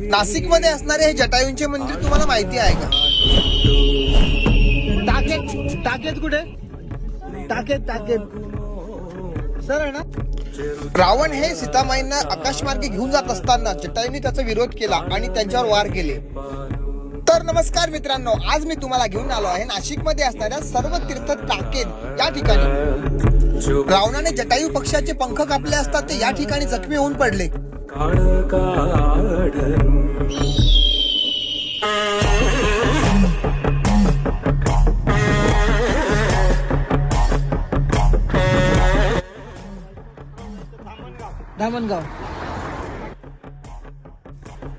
नाशिकमध्ये असणारे हे जटायूंचे मंदिर तुम्हाला माहिती आहे का? टाकेत टाकेत कुठे? टाकेत टाकेत. सर आहे ना? रावण हे सीतामाईंना आकाशमार्गे घेऊन जात असताना जटायूंनी त्याचा विरोध केला आणि त्यांच्यावर वार केले. तर नमस्कार मित्रांनो आज मी तुम्हाला घेऊन आलो आहे नाशिकमध्ये असणाऱ्या सर्व तीर्थ टाकेद या ठिकाणी. रावणाने जटायू पक्षाचे पंख कापले असतात ते या ठिकाणी जखमी होऊन पडले. धामणगाव.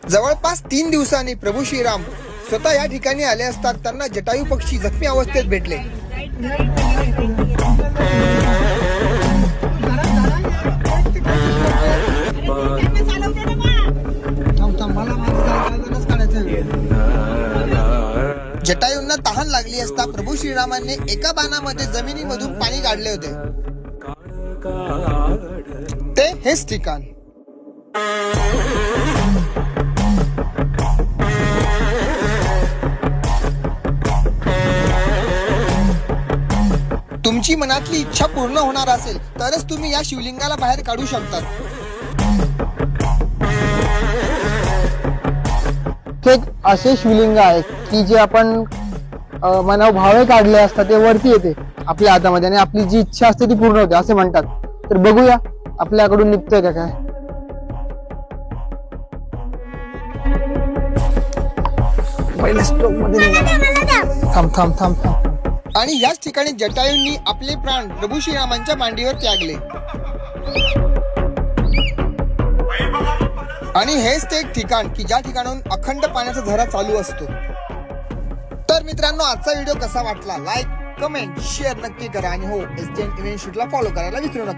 जवळपास तीन दिवसांनी प्रभू श्रीराम स्वतः या ठिकाणी आले असतात त्यांना जटायू पक्षी जखमी अवस्थेत भेटले. जटायूंना तहान लागली असता प्रभू श्रीरामांनी एका बाणामध्ये जमिनीमधून पाणी काढले होते. ते हेच ठिकाण. तुमची मनातली इच्छा पूर्ण होणार असेल तरच तुम्ही या शिवलिंगाला बाहेर काढू शकतात. एक असे शिवलिंग आहे की जे आपण अ, मनावर भावे काढले असतात ते वरती येते आपल्या हातामध्ये आणि आपली जी इच्छा असते ती पूर्ण होते असे म्हणतात. तर बघूया आपल्याकडून निघतोय का काय. थांब थांब थांब थांब. आणि याच ठिकाणी जटायूंनी आपले प्राण प्रभू श्रीरामांच्या मांडीवर त्यागले. आणि हेच ते एक ठिकाण की ज्या ठिकाणाहून अखंड पाण्याचा झरा चालू असतो. तर मित्रांनो आजचा व्हिडिओ कसा वाटला? लाईक कमेंट शेअर नक्की करा. आणि हो एस टी इव्हेंट शूटला फॉलो करायला विसरू नका.